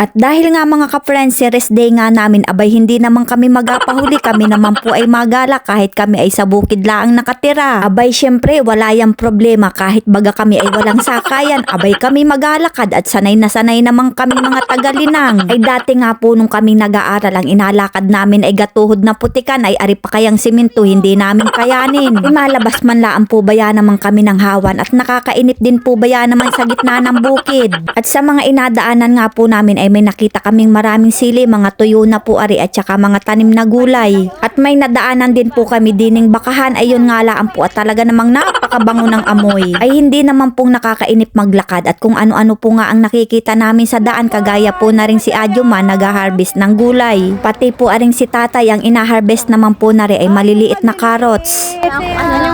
At dahil nga mga ka-friends, si rest day nga namin, abay hindi naman kami magapahuli. Kami naman po ay magala kahit kami ay sa bukid laang nakatira. Abay syempre, wala yang problema kahit baga kami ay walang sakayan. Abay kami magalakad at sanay na sanay naman kami mga tagalinang. Ay dati nga po nung kami nag-aaral, ang inalakad namin ay gatuhod na putikan ay ari pa kayang simento, hindi namin kayanin. Ay malabas man laan po baya naman kami ng hawan at nakakainit din po baya naman sa gitna ng bukid. At sa mga inadaanan nga po namin ay may nakita kaming maraming sili, mga tuyo na po ari at saka mga tanim na gulay. At may nadaanan din po kami dining bakahan, ayun nga laan po at talaga namang napakabango ng amoy. Ay hindi naman pong nakakainip maglakad at kung ano-ano po nga ang nakikita namin sa daan kagaya po na rin si Adjuma nag-harvest ng gulay. Pati po aring si tatay ang ina-harvest naman po na rin ay maliliit na carrots.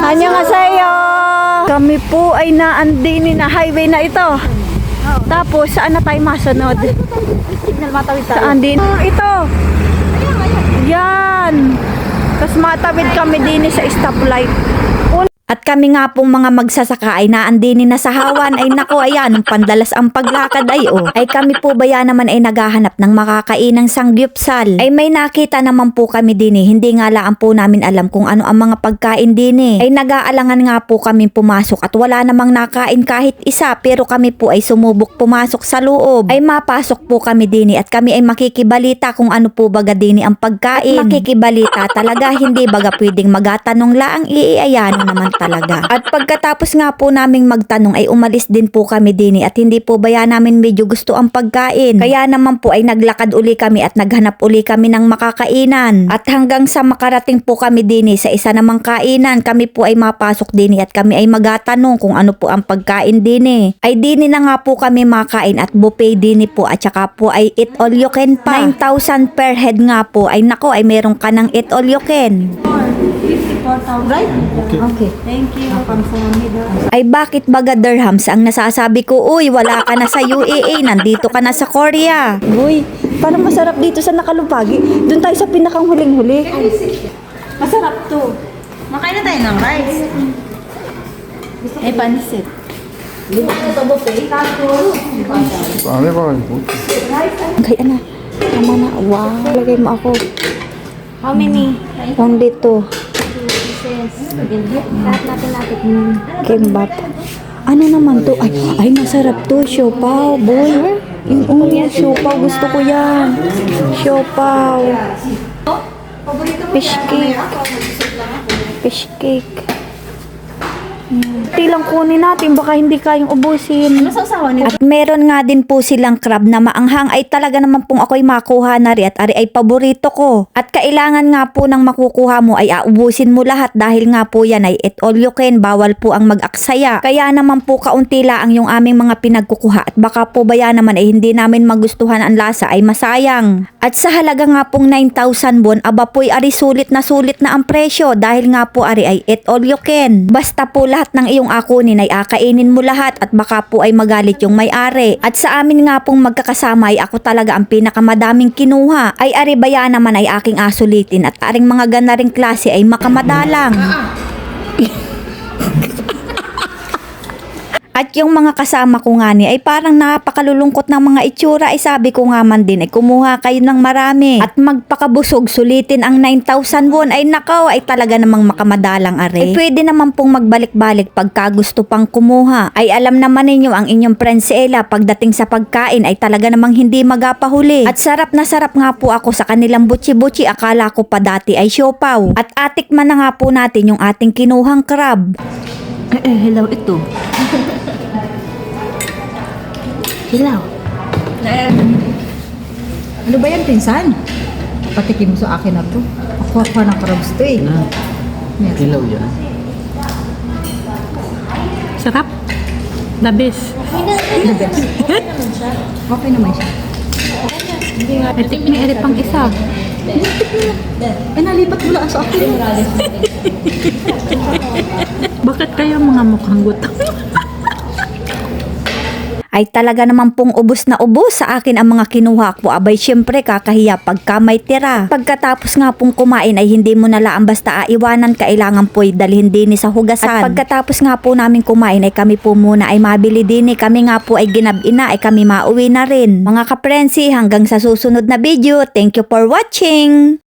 Annyeonghaseyo! Kami po ay naandini na highway na ito. Tapos saan na tayo masunod? Signal matawid tayo. Saan din? Ito! Yan! Tapos matawid kami din sa stoplight. At kami nga pong mga magsasaka ay naandini na sa hawan ay nako ayan nung pandalas ang paglakad ay oh. Ay kami po baya naman ay naghahanap ng makakainang sangyupsal. Ay may nakita naman po kami din eh. Hindi nga lang po namin alam kung ano ang mga pagkain din eh. Ay nag-aalangan nga po kami pumasok at wala namang nakain kahit isa pero kami po ay sumubok pumasok sa loob. Ay mapasok po kami din eh at kami ay makikibalita kung ano po baga din ang pagkain. At makikibalita talaga hindi baga pwedeng magatanong laang iiayan naman talaga. At pagkatapos nga po naming magtanong ay umalis din po kami din eh, at hindi po baya namin medyo gusto ang pagkain. Kaya naman po ay naglakad uli kami at naghanap uli kami ng makakainan. At hanggang sa makarating po kami din eh, sa isa namang kainan, kami po ay mapasok din eh, at kami ay magatanong kung ano po ang pagkain din eh. Ay din eh na nga po kami makain at buffet din eh po at saka po ay eat all you can pa. 9,000 per head nga po ay nako ay meron ka ng eat all you can. Right? Okay. okay. Thank you. Ay bakit baga dirhams ang nasasabi ko, uy, wala ka na sa UAA, nandito ka na sa Korea. Uy, parang masarap dito sa nakalupagi. Doon tayo sa pinakang huling-huli. Masarap to. Makain na tayo ng rice. Ay, pansit. Hindi mo ito buffet? Ano ba? Kaya na. Tama na. Wow. Lagay mo ako. How many? Only two. Kimbap. Ano naman to? Ay, ay masarap to. Siopaw, boy. Yung oh, siopaw. Gusto ko yan. Siopaw. Fish cake. Fish cake. Tilang kunin natin. Baka hindi kayang ubusin. Ano sa usawa nito? At meron nga din po silang crab na maanghang ay talaga naman pong ako'y makuha na rin at ari ay paborito ko. At kailangan nga po ng makukuha mo ay aubusin mo lahat dahil nga po yan ay eat all you can, bawal po ang mag-aksaya. Kaya naman po kaunti lang yung aming mga pinagkukuha at baka po baya naman ay hindi namin magustuhan ang lasa ay masayang. At sa halaga nga pong 9,000 bon, aba po'y ari sulit na sulit na ang presyo dahil nga po ari ay eat all you can. Basta po lahat ng iyong akunin ay akainin mo lahat at baka po ay magalit yung may-ari. At sa amin nga pong magkakasama ay ako talaga ang pinakamadaming kinuha. Ay ari baya naman ay aking asulitin at aring mga ganaring klase ay makamadalang. At yung mga kasama ko nga ni ay parang napakalulungkot ng mga itsura ay sabi ko nga man din ay kumuha kayo ng marami at magpakabusog sulitin ang 9,000 won ay nakaw ay talaga namang makamadalang are. Ay pwede naman pong magbalik-balik pagka gusto pang kumuha. Ay alam naman ninyo ang inyong friend pagdating sa pagkain ay talaga namang hindi magapahuli. At sarap na sarap nga po ako sa kanilang butchi-butchi akala ko pa dati ay siopaw. At atikman na nga po natin yung ating kinuhang crab. Eh, eh, hello, ito. Hilaw. Ano ba yan, pinsan? Patikim sa akin na to. Ako ako ng crabs to eh. Yes. Dilaw yan. Sarap. The best. The best. Okay naman siya. Etik ni edit pang isa. Eh, nalipat mo lang sa akin. Bakit kayo mga mukhang gutom? Ay talaga naman pong ubos na ubos sa akin ang mga kinuha ko. Abay syempre kakahiya pagka may tira. Pagkatapos nga pong kumain ay hindi mo na lang basta aiwanan kailangan po dalhin din sa hugasan. At pagkatapos nga po namin kumain ay kami po muna ay mabili din eh. Kami nga po ay ginabi na ay kami mauwi na rin. Mga kaprensi hanggang sa susunod na video. Thank you for watching!